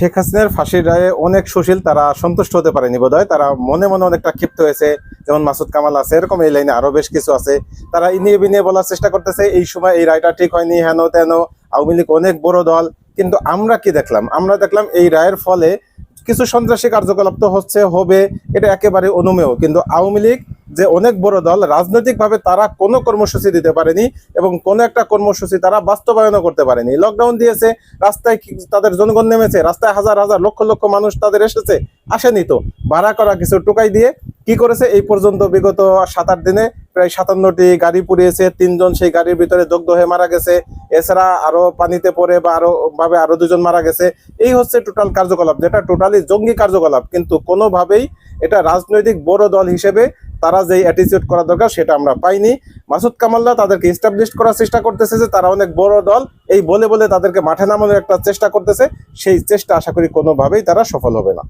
শেখ হাসিনার ফাঁসির রায়ে অনেক সুশীল, তারা সন্তুষ্ট হতে পারেনি বোধহয়। তারা মনে মনে অনেকটা ক্ষিপ্ত হয়েছে। যেমন মাসুদ কামাল আছে, এরকম এই লাইনে আরও বেশ কিছু আছে। তারা ইনিয়ে বিনিয়ে বলার চেষ্টা করতেছে, এই সময় এই রায়টা ঠিক হয়নি, হেন তেন, আওয়ামী লীগ অনেক বড় দল। কিন্তু আমরা কি দেখলাম? আমরা দেখলাম এই রায়ের ফলে কিছু সন্ত্রাসী কার্যকলাপ তো হচ্ছে, হবে, এটা একেবারে অনুমেয়। কিন্তু আওয়ামী লীগ যে অনেক বড় দল রাজনৈতিকভাবে তারা কোনো কর্মসূচি দিতে পারেনি এবং কোনো একটা কর্মসূচি তারা বাস্তবায়নও করতে পারেনি। লকডাউন দিয়েছে, রাস্তায় তাদের জনগণ নেমেছে, রাস্তায় হাজার হাজার, লক্ষ লক্ষ মানুষ তাদের এসেছে, আসেনি তো। ভাড়া করা কিছু টোকাই দিয়ে কি করেছে? এই পর্যন্ত বিগত সাত, আট দিনে প্রায় সাতান্নটি গাড়ি পুড়িয়েছে, তিনজন সেই গাড়ির ভিতরে দগ্ধ হয়ে মারা গেছে। এছাড়া আরও পানিতে পড়ে বা আরও ভাবে আরও দুজন মারা গেছে। এই হচ্ছে টোটাল কার্যকলাপ, যেটা টোটালি জঙ্গি কার্যকলাপ। কিন্তু কোনোভাবেই এটা রাজনৈতিক বড় দল হিসেবে তারা যে অ্যাটিচিউড করা দরকার সেটা আমরা পাইনি। মাসুদ কামাল্লা তাদেরকে ইস্টাবলিশ করার চেষ্টা করতেছে যে তারা অনেক বড় দল। এই বলে বলে তাদেরকে মাঠে নামানোর একটা চেষ্টা করতেছে। সেই চেষ্টা আশা করি কোনোভাবেই তারা সফল হবে না।